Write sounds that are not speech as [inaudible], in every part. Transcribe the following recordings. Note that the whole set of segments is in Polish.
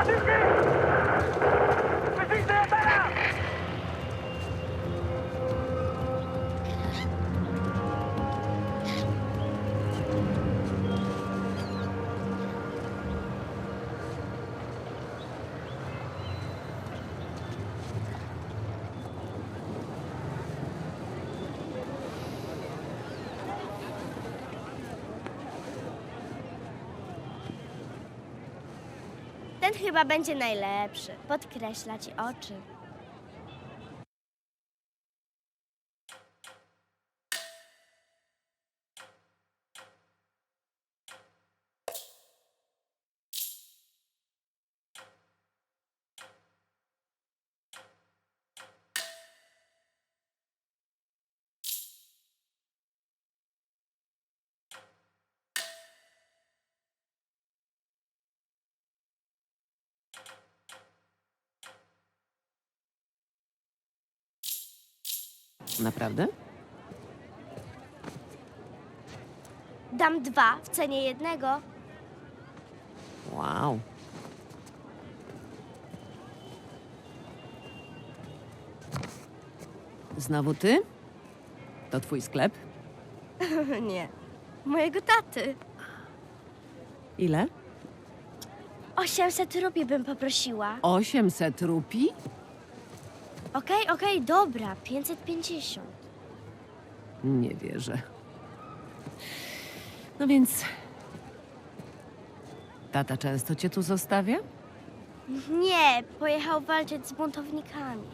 Tava de vir! Ten chyba będzie najlepszy. Podkreśla ci oczy. Naprawdę? Dam dwa w cenie jednego. Wow. Znowu ty? To twój sklep? [laughs] Nie. Mojego taty. Ile? 800 rubli bym poprosiła. 800 rupi? Okej, okej, dobra. 550. Nie wierzę. No więc. Tata często cię tu zostawia? Nie, pojechał walczyć z buntownikami.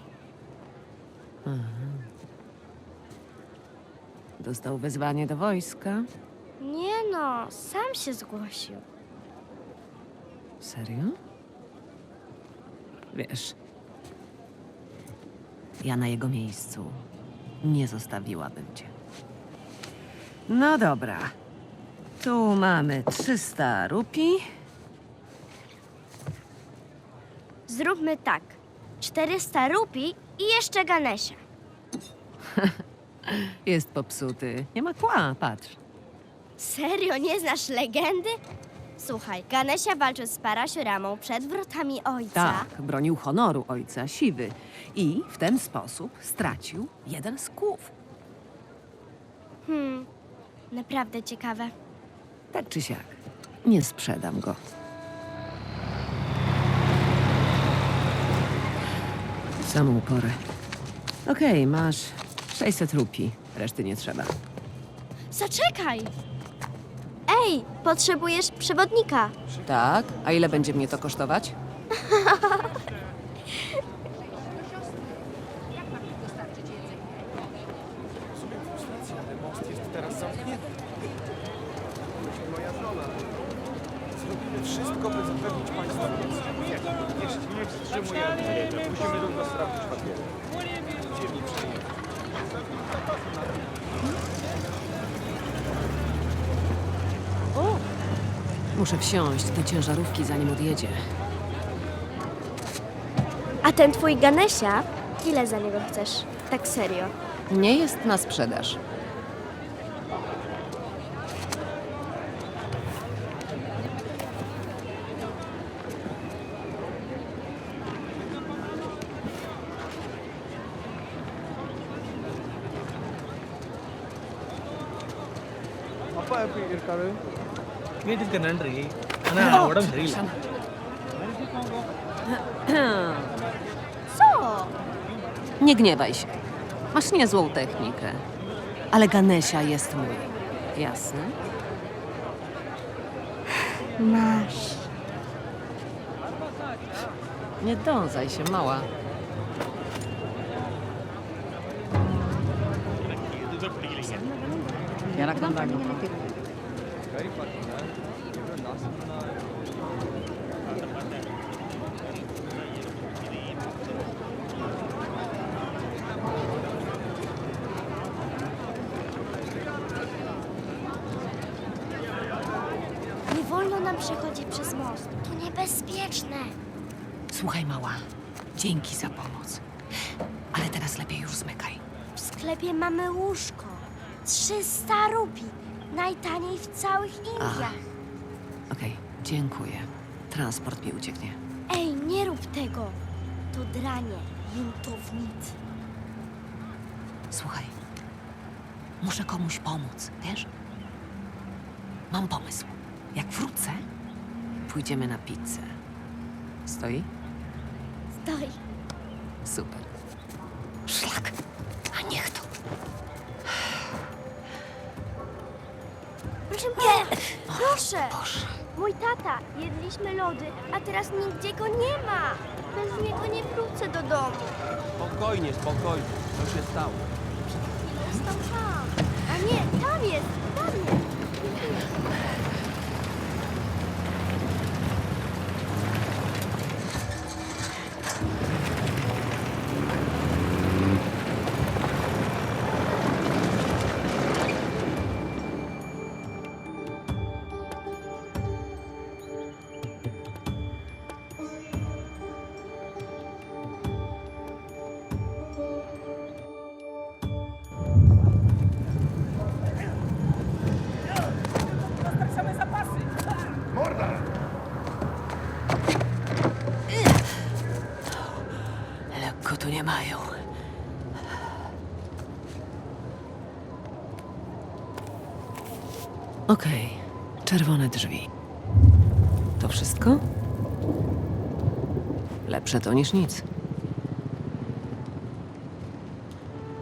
Dostał wezwanie do wojska. Nie no, sam się zgłosił. Serio? Wiesz, ja na jego miejscu nie zostawiłabym cię. No dobra. Tu mamy 300 rupi. Zróbmy tak. 400 rupii i jeszcze Ganesia. [laughs] Jest popsuty. Nie ma kła, patrz. Serio, nie znasz legendy? Słuchaj, Ganesia walczył z Parashuramą przed wrotami ojca. Tak, bronił honoru ojca siwy i w ten sposób stracił jeden z kłów. Hmm, naprawdę ciekawe. Tak czy siak, nie sprzedam go. W samą porę. Okej, masz 600 rupi. Reszty nie trzeba. Zaczekaj! Ej, potrzebujesz przewodnika. Tak? A ile będzie mnie to kosztować? Most jest teraz zamknięty. Moja żona. Zrobimy wszystko, by zapewnić Państwa bezpieczeństwo. Jeśli nie wstrzymujemy, musimy tylko sprawdzić papiery. Ziemi przyjechać. Muszę wsiąść do ciężarówki, zanim odjedzie. A ten twój Ganesia, ile za niego chcesz? Tak serio. Nie jest na sprzedaż. Apa? வீட்டுக்கு நன்றி ஆனா உடம்பு சரியில்லை Co? Nie gniewaj się. Masz niezłą technikę. Ale Ganesia jest mój. Jasne? Masz. Nie dązaj się, mała. கறி பார்த்தீங்கன்னா எவ்வளோ நாசம்னா Nie wolno nam przechodzić przez most. To niebezpieczne. Słuchaj, mała. Dzięki za pomoc. Ale teraz lepiej już zmykaj. W sklepie mamy łóżko. 300 rupii. Najtaniej w całych Indiach. Okej, dziękuję. Transport mi ucieknie. Ej, nie rób tego. To dranie, buntownicy. Słuchaj, muszę komuś pomóc, wiesz? Mam pomysł. Jak wrócę, pójdziemy na pizzę. Stoi? Stoi. Super. Proszę! Mój tata, jedliśmy lody, a teraz nigdzie go nie ma. Bez niego nie wrócę do domu. Spokojnie, spokojnie. Co się stało? Został tam. A nie, tam jest, tam jest. Okej, czerwone drzwi. To wszystko? Lepsze to niż nic.